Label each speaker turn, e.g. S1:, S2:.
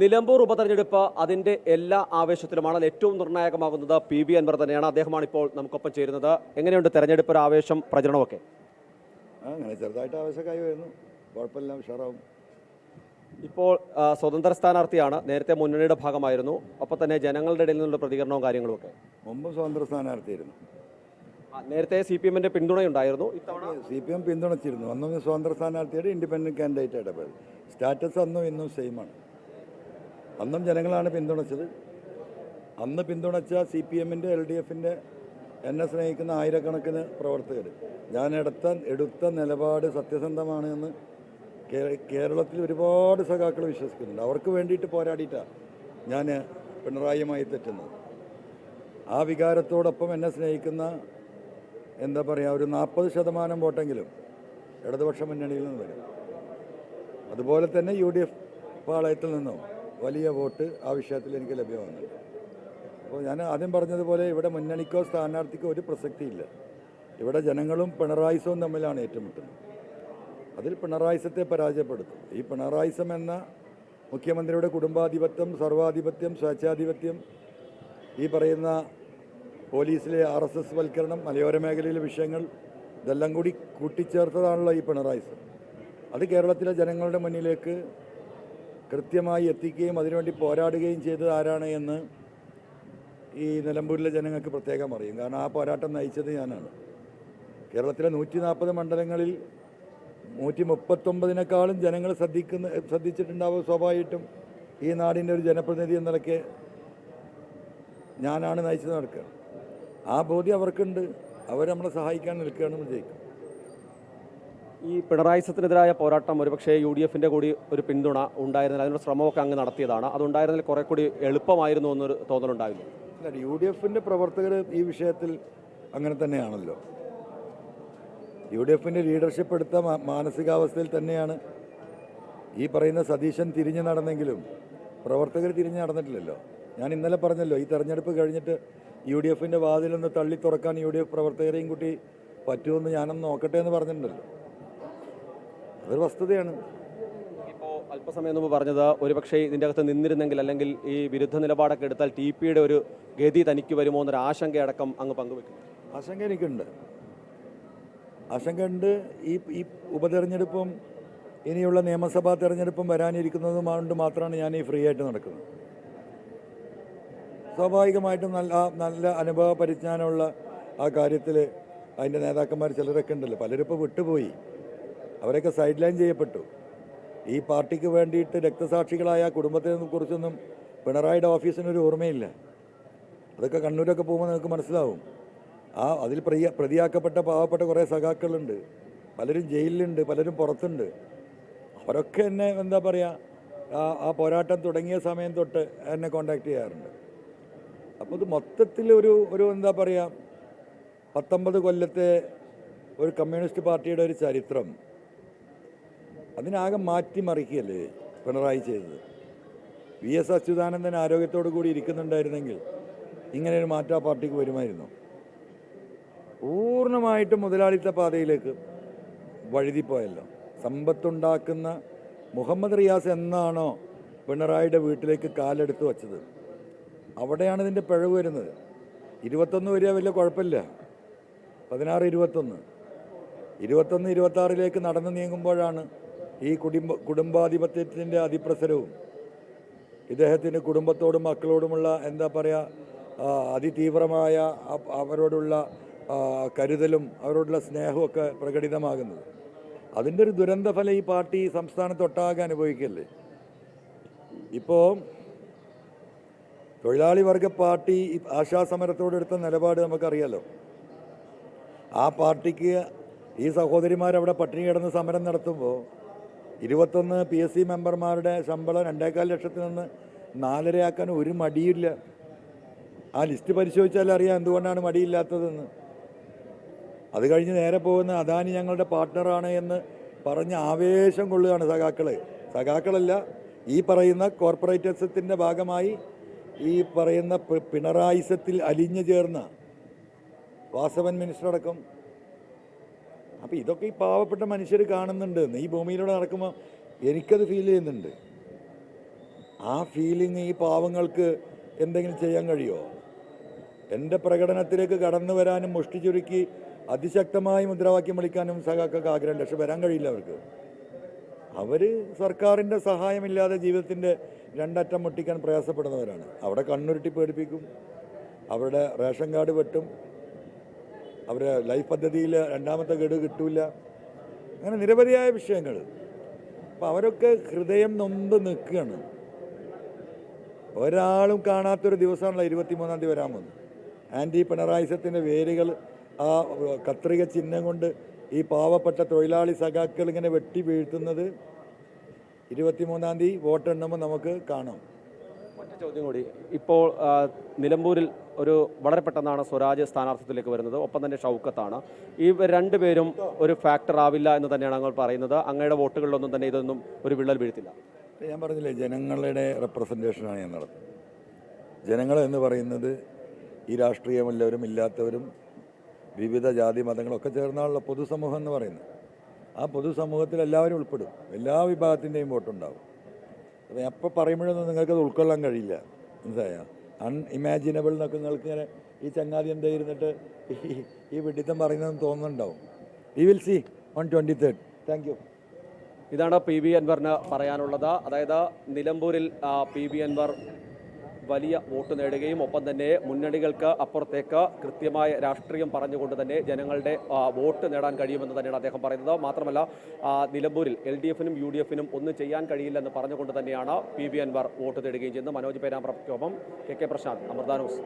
S1: നിലമ്പൂർ ഉപതെരഞ്ഞെടുപ്പ് അതിന്റെ എല്ലാ ആവേശത്തിലുമാണ്. ഏറ്റവും നിർണായകമാകുന്നത് പി വി അൻവർ തന്നെയാണ്. അദ്ദേഹമാണ് ഇപ്പോൾ നമുക്കൊപ്പം ചേരുന്നത്. എങ്ങനെയുണ്ട് തെരഞ്ഞെടുപ്പ് ഒരു ആവേശം പ്രചരണമൊക്കെ?
S2: അങ്ങനെ ചെറുതായിട്ട് ആവേശമൊക്കെ വരുന്നു കുഴപ്പമില്ല ഉഷാറാവും.
S1: ഇപ്പോൾ സ്വതന്ത്ര സ്ഥാനാർത്ഥിയാണ്. നേരത്തെ മുന്നണിയുടെ ഭാഗമായിരുന്നു. ഒപ്പം തന്നെ ജനങ്ങളുടെ ഇടയിൽ നിന്നുള്ള പ്രതികരണവും കാര്യങ്ങളുമൊക്കെ.
S2: മുമ്പ് സ്വതന്ത്ര സ്ഥാനാർത്ഥിയായിരുന്നു.
S1: നേരത്തെ സി പി എമ്മിന്റെ പിന്തുണയുണ്ടായിരുന്നു. ഇത്തവണ?
S2: സി പി എം പിന്തുണച്ചിരുന്നു. അന്നും സ്വതന്ത്ര സ്ഥാനാർത്ഥിയുടെ ഇൻഡിപെൻഡന്റ് കാൻഡിഡേറ്റ് പോയത് സ്റ്റാറ്റസ് അന്നും ഇന്നും സെയിമാണ് അന്നും ജനങ്ങളാണ് പിന്തുണച്ചത്. അന്ന് പിന്തുണച്ച സി പി എമ്മിന്റെ എൽ ഡി എഫിന്റെ എന്നെ സ്നേഹിക്കുന്ന ആയിരക്കണക്കിന് പ്രവർത്തകർ ഞാൻ എടുത്ത എടുത്ത നിലപാട് സത്യസന്ധമാണ് എന്ന് കേരളത്തിൽ ഒരുപാട് സഖാക്കൾ വിശ്വസിക്കുന്നുണ്ട്. അവർക്ക് വേണ്ടിയിട്ട് പോരാടിയിട്ടാണ് ഞാൻ പിണറായിയുമായി തെറ്റുന്നത്. ആ വികാരത്തോടൊപ്പം എന്നെ സ്നേഹിക്കുന്ന എന്താ പറയുക ഒരു നാൽപ്പത് ശതമാനം വോട്ടെങ്കിലും ഇടതുപക്ഷ മുന്നണിയിൽ നിന്ന് വരും. അതുപോലെ തന്നെ യു ഡി എഫ് പാളയത്തിൽ നിന്നും വലിയ വോട്ട് ആ വിഷയത്തിൽ എനിക്ക് ലഭ്യമാണ് അപ്പോൾ ഞാൻ ആദ്യം പറഞ്ഞതുപോലെ ഇവിടെ മുന്നണിക്കോ സ്ഥാനാർത്ഥിക്കോ ഒരു പ്രസക്തിയില്ല. ഇവിടെ ജനങ്ങളും പിണറായിസവും തമ്മിലാണ് ഏറ്റുമുട്ടുന്നത് അതിൽ പിണറായിസത്തെ പരാജയപ്പെടുത്തും. ഈ പിണറായിസം എന്ന മുഖ്യമന്ത്രിയുടെ കുടുംബാധിപത്യം സർവാധിപത്യം സ്വേച്ഛാധിപത്യം ഈ പറയുന്ന പോലീസിലെ ആർ എസ് എസ് വൽക്കരണം മലയോര മേഖലയിലെ വിഷയങ്ങൾ ഇതെല്ലാം കൂടി കൂട്ടിച്ചേർത്തതാണല്ലോ ഈ പിണറായിസം. അത് കേരളത്തിലെ ജനങ്ങളുടെ മുന്നിലേക്ക് കൃത്യമായി എത്തിക്കുകയും അതിനുവേണ്ടി പോരാടുകയും ചെയ്തത് ആരാണ് എന്ന് ഈ നിലമ്പൂരിലെ ജനങ്ങൾക്ക് പ്രത്യേകം അറിയും. കാരണം ആ പോരാട്ടം നയിച്ചത് ഞാനാണ്. കേരളത്തിലെ നൂറ്റി നാൽപ്പത് മണ്ഡലങ്ങളിൽ നൂറ്റി മുപ്പത്തൊമ്പതിനേക്കാളും ജനങ്ങൾ ശ്രദ്ധിക്കുന്ന ശ്രദ്ധിച്ചിട്ടുണ്ടാവും സ്വാഭാവികമായിട്ടും ഈ നാടിന്റെ ഒരു ജനപ്രതിനിധി എന്ന നിലയ്ക്ക് ഞാനാണ് നയിച്ചത് നടക്കുക. ആ ബോധ്യം അവർക്കുണ്ട്. അവർ നമ്മളെ സഹായിക്കാൻ നിൽക്കുകയാണ് ജയിക്കും
S1: ഈ പിണറായിസത്തിനെതിരായ പോരാട്ടം ഒരുപക്ഷേ യു ഡി എഫിന്റെ കൂടി ഒരു പിന്തുണ ഉണ്ടായിരുന്നില്ല. അതിനുള്ള ശ്രമമൊക്കെ അങ്ങ് നടത്തിയതാണ്. അതുണ്ടായിരുന്നതിൽ കുറെ കൂടി എളുപ്പമായിരുന്നു എന്നൊരു തോന്നലുണ്ടായിരുന്നു.
S2: യു ഡി എഫിന്റെ പ്രവർത്തകർ ഈ വിഷയത്തിൽ അങ്ങനെ തന്നെയാണല്ലോ. യു ഡി എഫിന്റെ ലീഡർഷിപ്പ് എടുത്ത മാനസികാവസ്ഥയിൽ തന്നെയാണ് ഈ പറയുന്ന സതീശൻ തിരിഞ്ഞു നടന്നെങ്കിലും പ്രവർത്തകർ തിരിഞ്ഞു നടന്നിട്ടില്ലല്ലോ. ഞാൻ ഇന്നലെ പറഞ്ഞല്ലോ ഈ തെരഞ്ഞെടുപ്പ് കഴിഞ്ഞിട്ട് യു ഡി എഫിന്റെ വാതിലൊന്ന് തള്ളി തുറക്കാൻ യു ഡി എഫ് പ്രവർത്തകരെയും കൂട്ടി പറ്റുമെന്ന് ഞാനൊന്ന് നോക്കട്ടെ എന്ന് പറഞ്ഞിട്ടുണ്ടല്ലോ. അതൊരു വസ്തുതയാണ്.
S1: ഇപ്പോൾ അല്പസമയം മുമ്പ് പറഞ്ഞത് ഒരുപക്ഷെ ഇതിന്റെ അകത്ത് നിന്നിരുന്നെങ്കിൽ അല്ലെങ്കിൽ ഈ വിരുദ്ധ നിലപാടൊക്കെ എടുത്താൽ ടി പിയുടെ ഒരു ഗതി തനിക്ക് വരുമോ എന്നൊരു ആശങ്കയടക്കം അങ്ങ് പങ്കുവെക്കും
S2: ആശങ്ക എനിക്കുണ്ട്. ആശങ്കയുണ്ട് ഈ ഈ ഉപതെരഞ്ഞെടുപ്പും ഇനിയുള്ള നിയമസഭാ തെരഞ്ഞെടുപ്പും വരാനിരിക്കുന്നതുകൊണ്ട് മാത്രമാണ് ഞാൻ ഈ ഫ്രീ ആയിട്ട് നടക്കുന്നത്. സ്വാഭാവികമായിട്ടും നല്ല നല്ല അനുഭവ പരിജ്ഞാനമുള്ള ആ കാര്യത്തിൽ അതിന്റെ നേതാക്കന്മാർ ചിലരൊക്കെ ഉണ്ടല്ലോ. പലരും ഇപ്പോൾ വിട്ടുപോയി. അവരൊക്കെ സൈഡ് ലൈൻ ചെയ്യപ്പെട്ടു. ഈ പാർട്ടിക്ക് വേണ്ടിയിട്ട് രക്തസാക്ഷികളായ കുടുംബത്തെ കുറിച്ചൊന്നും പിണറായിയുടെ ഓഫീസിനൊരു ഓർമ്മയില്ല. അതൊക്കെ കണ്ണൂരൊക്കെ പോകുമ്പോൾ നിങ്ങൾക്ക് മനസ്സിലാവും. ആ അതിൽ പ്രതിയ പ്രതിയാക്കപ്പെട്ട പാവപ്പെട്ട കുറേ സഖാക്കളുണ്ട്. പലരും ജയിലിലുണ്ട് പലരും പുറത്തുണ്ട്. അവരൊക്കെ എന്നെ എന്താ പറയുക ആ ആ പോരാട്ടം തുടങ്ങിയ സമയം തൊട്ട് എന്നെ കോണ്ടാക്ട് ചെയ്യാറുണ്ട്. അപ്പോൾ ഇത് മൊത്തത്തിൽ ഒരു ഒരു എന്താ പറയുക പത്തൊമ്പത് കൊല്ലത്തെ ഒരു കമ്മ്യൂണിസ്റ്റ് പാർട്ടിയുടെ ഒരു ചരിത്രം. അതിനാകെ മാറ്റിമറിക്കുകയല്ലേ പിണറായി ചെയ്തത്? വി എസ് അച്യുതാനന്ദൻ ആരോഗ്യത്തോടു കൂടി ഇരിക്കുന്നുണ്ടായിരുന്നെങ്കിൽ ഇങ്ങനെ ഒരു മാറ്റാ പാർട്ടിക്ക് വരുമായിരുന്നു. പൂർണമായിട്ടും മുതലാളിത്ത പാതയിലേക്ക് വഴുതിപ്പോയല്ലോ. സമ്പത്തുണ്ടാക്കുന്ന മുഹമ്മദ് റിയാസ് എന്നാണോ പിണറായിയുടെ വീട്ടിലേക്ക് കാലെടുത്ത് വച്ചത്? അവിടെയാണ് ഇതിന്റെ പിഴവ് വരുന്നത്. ഇരുപത്തൊന്ന് വരിക വലിയ കുഴപ്പമില്ല. പതിനാറ് ഇരുപത്തൊന്ന്. ഇരുപത്തൊന്ന് ഇരുപത്താറിലേക്ക് നടന്നു നീങ്ങുമ്പോഴാണ് ഈ കുടുംബ കുടുംബാധിപത്യത്തിന്റെ അതിപ്രസരവും ഇദ്ദേഹത്തിന്റെ കുടുംബത്തോടും മക്കളോടുമുള്ള എന്താ പറയുക അതിതീവ്രമായ അവരോടുള്ള കരുതലും അവരോടുള്ള സ്നേഹവും ഒക്കെ പ്രകടിതമാകുന്നത്. അതിന്റെ ഒരു ദുരന്തഫലം ഈ പാർട്ടി സംസ്ഥാനത്തൊട്ടാകെ അനുഭവിക്കല്ലേ? ഇപ്പോൾ തൊഴിലാളി വർഗ പാർട്ടി ആശാസമരത്തോടെടുത്ത നിലപാട് നമുക്കറിയാലോ. ആ പാർട്ടിക്ക് ഈ സഹോദരിമാരവിടെ പട്ടിണി കിടന്ന് സമരം നടത്തുമ്പോൾ ഇരുപത്തൊന്ന് പി എസ് സി മെമ്പർമാരുടെ ശമ്പളം രണ്ടേക്കാൽ ലക്ഷത്തിൽ നിന്ന് നാലരയാക്കാൻ ഒരു മടിയില്ല. ആ ലിസ്റ്റ് പരിശോധിച്ചാൽ അറിയാം എന്തുകൊണ്ടാണ് മടിയില്ലാത്തതെന്ന്. അത് കഴിഞ്ഞ് നേരെ പോകുന്ന അദാനി ഞങ്ങളുടെ പാർട്ട്ണറാണ് എന്ന് പറഞ്ഞ് ആവേശം കൊള്ളുകയാണ് സഖാക്കളെ സഖാക്കളല്ല ഈ പറയുന്ന കോർപ്പറേറ്റസത്തിന്റെ ഭാഗമായി ഈ പറയുന്ന പിണറായിസത്തിൽ അലിഞ്ഞു ചേർന്ന വാസവൻ മിനിസ്റ്റർ അടക്കം അപ്പോൾ ഇതൊക്കെ ഈ പാവപ്പെട്ട മനുഷ്യർ കാണുന്നുണ്ട്. ഈ ഭൂമിയിലൂടെ നടക്കുമ്പോൾ എനിക്കത് ഫീൽ ചെയ്യുന്നുണ്ട്. ആ ഫീലിംഗ് ഈ പാവങ്ങൾക്ക് എന്തെങ്കിലും ചെയ്യാൻ കഴിയുമോ എന്റെ പ്രകടനത്തിലേക്ക് കടന്നു വരാനും മുഷ്ടി ചുരുക്കി അതിശക്തമായി മുദ്രാവാക്യം വിളിക്കാനും സഖാക്കൾക്ക് ആഗ്രഹം പക്ഷെ വരാൻ കഴിയില്ല അവർക്ക്. അവർ സർക്കാരിന്റെ സഹായമില്ലാതെ ജീവിതത്തിന്റെ രണ്ടറ്റം മുട്ടിക്കാൻ പ്രയാസപ്പെടുന്നവരാണ്. അവിടെ കണ്ണുരുട്ടി പേടിപ്പിക്കും. അവരുടെ റേഷൻ കാർഡ് വെട്ടും. അവരുടെ ലൈഫ് പദ്ധതിയിൽ രണ്ടാമത്തെ ഗഡു കിട്ടൂല. അങ്ങനെ നിരവധിയായ വിഷയങ്ങൾ. അപ്പം അവരൊക്കെ ഹൃദയം നൊന്ത് നിൽക്കുകയാണ്. ഒരാളും കാണാത്തൊരു ദിവസമാണല്ലോ ഇരുപത്തിമൂന്നാം തീയതി വരാൻ പോകുന്നത്. ആന്റി പിണറായിസത്തിന്റെ വേരുകൾ ആ കത്രിക ചിഹ്നം കൊണ്ട് ഈ പാവപ്പെട്ട തൊഴിലാളി സഖാക്കൾ ഇങ്ങനെ വെട്ടി വീഴ്ത്തുന്നത് ഇരുപത്തിമൂന്നാം തീയതി വോട്ടെണ്ണുമ്പോൾ നമുക്ക് കാണാം.
S1: മറ്റു ചോദ്യം കൂടി. ഇപ്പോൾ നിലമ്പൂരിൽ ഒരു വളരെ പെട്ടെന്നാണ് സ്വരാജ് സ്ഥാനാർത്ഥിത്വത്തിലേക്ക് വരുന്നത്. ഒപ്പം തന്നെ ഷൗക്കത്താണ്. ഈ രണ്ടുപേരും ഒരു ഫാക്ടർ ആവില്ല എന്ന് തന്നെയാണ് ഞങ്ങൾ പറയുന്നത്. അങ്ങയുടെ വോട്ടുകളിലൊന്നും തന്നെ ഇതൊന്നും ഒരു വിള്ളൽ വീഴ്ത്തില്ല.
S2: ഞാൻ പറഞ്ഞില്ലേ ജനങ്ങളുടെ റെപ്രസെന്റേഷനാണ് ഞാൻ നടത്തുന്നത്. ജനങ്ങൾ എന്ന് പറയുന്നത് ഈ രാഷ്ട്രീയമുള്ളവരും ഇല്ലാത്തവരും വിവിധ ജാതി മതങ്ങളൊക്കെ ചേർന്നുള്ള പൊതുസമൂഹം എന്ന് പറയുന്നത്. ആ പൊതുസമൂഹത്തിൽ എല്ലാവരും ഉൾപ്പെടും. എല്ലാ വിഭാഗത്തിന്റെയും വോട്ടുണ്ടാവും. അപ്പോൾ പറയുമ്പോഴൊന്നും നിങ്ങൾക്കത് ഉൾക്കൊള്ളാൻ കഴിയില്ല. മനസ്സിലായ? അൺഇമാജിനബിൾ എന്നൊക്കെ നിങ്ങൾക്ക് ഇങ്ങനെ ഈ ചങ്ങാതി എന്താ ഇരുന്നിട്ട് ഈ വെഡിത്തം പറയുന്നതെന്ന് തോന്നുന്നുണ്ടാവും. We will see one twenty third thank you
S1: ഇതാണ് പി ബി അൻവറിന് പറയാനുള്ളത്. അതായത് നിലമ്പൂരിൽ പി ബി അൻവർ വലിയ വോട്ട് നേടുകയും ഒപ്പം തന്നെ മുന്നണികൾക്ക് അപ്പുറത്തേക്ക് കൃത്യമായ രാഷ്ട്രീയം പറഞ്ഞുകൊണ്ട് തന്നെ ജനങ്ങളുടെ വോട്ട് നേടാൻ കഴിയുമെന്ന് തന്നെയാണ് അദ്ദേഹം പറയുന്നത്. മാത്രമല്ല നിലമ്പൂരിൽ എൽ ഡി എഫിനും യു ഡി എഫിനും ഒന്നും ചെയ്യാൻ കഴിയില്ലെന്ന് പറഞ്ഞുകൊണ്ട് തന്നെയാണ് പി ബി അൻവർ വോട്ട് നേടുകയും ചെയ്യുന്നത്. Manoj പേരാമ്പ്രയ്ക്കൊപ്പം K K Prashant Amrita news.